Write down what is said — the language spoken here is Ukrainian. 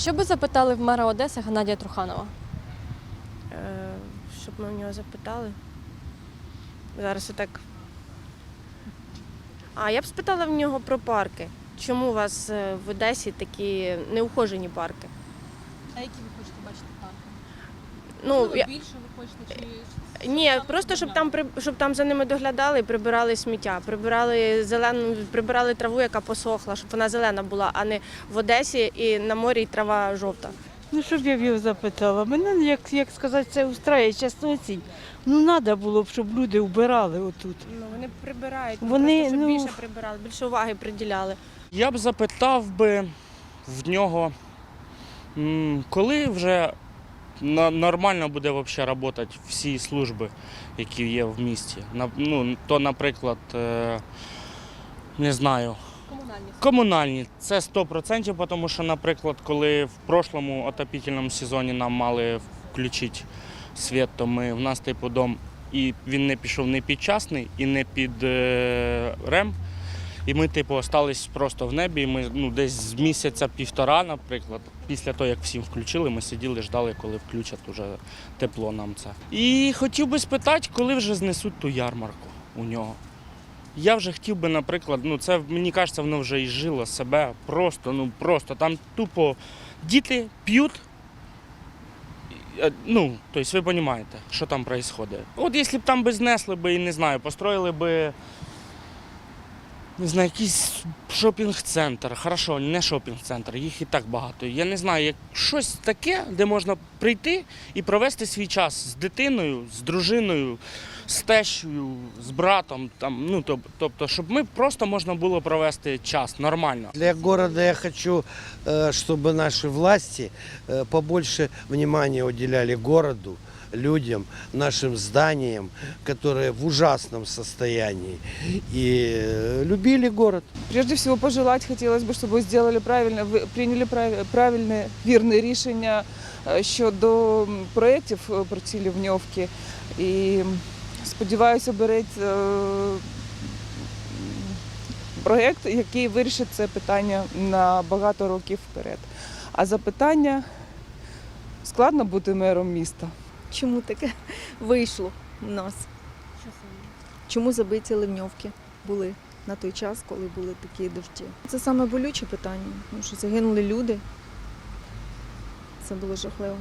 Що би запитали в мера Одеси Геннадія Труханова? Е, щоб ми в нього запитали. Зараз отак. А я б спитала в нього про парки. Чому у вас е, в Одесі такі неухожені парки? А які ви хочете? Ну, я... більше ви хочете чи Ні, просто щоб там при- щоб там за ними доглядали і прибирали сміття, прибирали зелену, прибирали траву, яка посохла, щоб вона зелена була, а не в Одесі і на морі трава жовта. Ну, щоб я б його запитала. Мене, як, як сказати, це устраює чесно оцінь. Ну, треба було б, щоб люди вбирали отут. Ну вони прибирають, Вони, просто, щоб ну- більше прибирали, більше уваги приділяли. Я б запитав би в нього, коли вже нормально буде взагалі працювати всі служби, які є в місті. Ну, то, наприклад, е, не знаю, комунальні? комунальні. Це 100%, тому що, наприклад, коли в прошлому отопительному сезоні нам мали включити світ, то ми, в нас типу дом, і він не пішов не під частний і не під е, рем. І ми, типу, остались просто в небі. І ми ну, десь з місяця півтора, наприклад, після того, як всім включили, ми сиділи, ждали, коли включать уже тепло нам це. І хотів би спитати, коли вже знесуть ту ярмарку у нього. Я вже хотів би, наприклад, ну це мені кажеться, воно вже і жило себе просто, ну просто там тупо діти п'ють. Е, Ну, тобто ви розумієте, що там відбувається. От якщо б там би знесли би і не знаю, построїли би не знаю, якийсь шопінг-центр. Хорошо, не шопінг-центр, їх і так багато. Я не знаю, як щось таке, де можна прийти і провести свій час з дитиною, з дружиною, з тещою, з братом. Там, ну, тоб- тобто, щоб ми просто можна було провести час нормально. Для города я хочу, э, чтобы наши власти э, побольше внимания уделяли городу, людям, нашим зданиям, которые в ужасном состоянии, и э, любили город. Прежде всего пожелать хотілося б, щоб ви сделали правильно, ви прийняли прав- правильне, вірне рішення е, щодо м, проєктів е, про ці лівньовки. І м, сподіваюся, береть е, проєкт, який вирішить це питання на багато років вперед. А запитання складно бути мером міста. Чому таке вийшло в нас? Чому забиті ливньовки були на той час, коли були такі дощі? Це саме болюче питання, тому що загинули люди. Це було жахливо.